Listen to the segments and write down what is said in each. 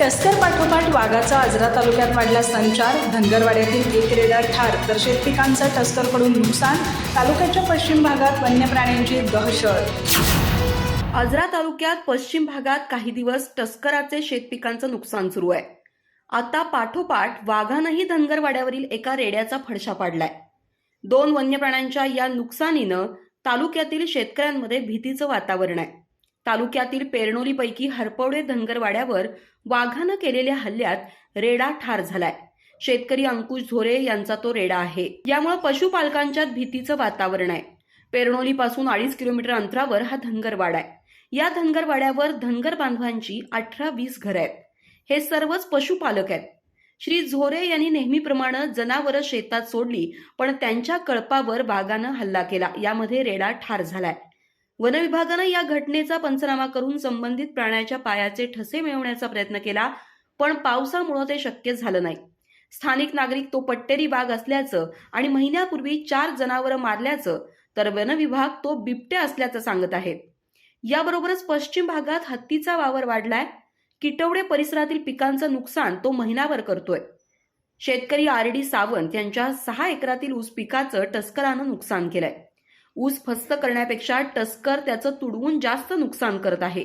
Tusker पाठोपाठ वाघाचा आजरा तालुक्यात वाढला संचार. धनगरवाड्यातील एक रेडा ठार. तर शेतपिकांचं टस्करकडून नुकसान तालुक्याच्या पश्चिम भागात वन्य प्राण्यांची दहशत. आजरा तालुक्यात पश्चिम भागात काही दिवस टस्कराचे शेतपिकांचं नुकसान सुरू आहे. आता पाठोपाठ वाघानंही धनगरवाड्यावरील एका रेड्याचा फडशा पाडलाय. दोन वन्य प्राण्यांच्या या नुकसानीनं तालुक्यातील शेतकऱ्यांमध्ये भीतीचं वातावरण आहे. तालुक्यातील पेरणोलीपैकी हरपवडे धनगरवाड्यावर वाघानं केलेल्या हल्ल्यात रेडा ठार झालाय. शेतकरी अंकुश झोरे यांचा तो रेडा आहे. यामुळे पशुपालकांच्यात भीतीचं वातावरण आहे. पेरणोलीपासून अडीच किलोमीटर अंतरावर हा धनगरवाडा आहे. या धनगरवाड्यावर धनगर बांधवांची अठरा वीस घरं आहेत. हे सर्वच पशुपालक आहेत. श्री झोरे यांनी नेहमीप्रमाणे जनावरं शेतात सोडली पण त्यांच्या कळपावर वाघानं हल्ला केला. यामध्ये रेडा ठार झालाय. वनविभागानं या घटनेचा पंचनामा करून संबंधित प्राण्याच्या पायाचे ठसे मिळवण्याचा प्रयत्न केला पण पावसामुळे ते शक्य झालं नाही. स्थानिक नागरिक तो पट्टेरी वाघ असल्याचं आणि महिन्यापूर्वी चार जनावरं मारल्याचं तर वनविभाग तो बिबट्या असल्याचं सांगत आहे. याबरोबरच पश्चिम भागात हत्तीचा वावर वाढलाय किटवडे परिसरातील पिकांचं नुकसान तो महिनाभर करतोय. शेतकरी आर डी सावंत यांच्या सहा एकरातील ऊस पिकाचं टस्करानं नुकसान केलंय. ऊस फस्त करण्यापेक्षा टस्कर त्याचं तुडवून जास्त नुकसान करत आहे.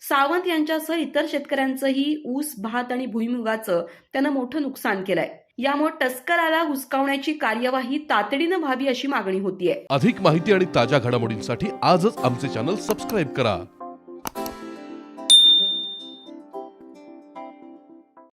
सावंत यांच्यासह इतर शेतकऱ्यांचंही ऊस भात आणि भुईमुगाचं त्यानं मोठं नुकसान केलंय. यामुळे टस्कराला हुसकावण्याची कार्यवाही तातडीनं व्हावी अशी मागणी होतीये. अधिक माहिती आणि ताज्या घडामोडींसाठी आजच आमचे चॅनल सबस्क्राईब करा.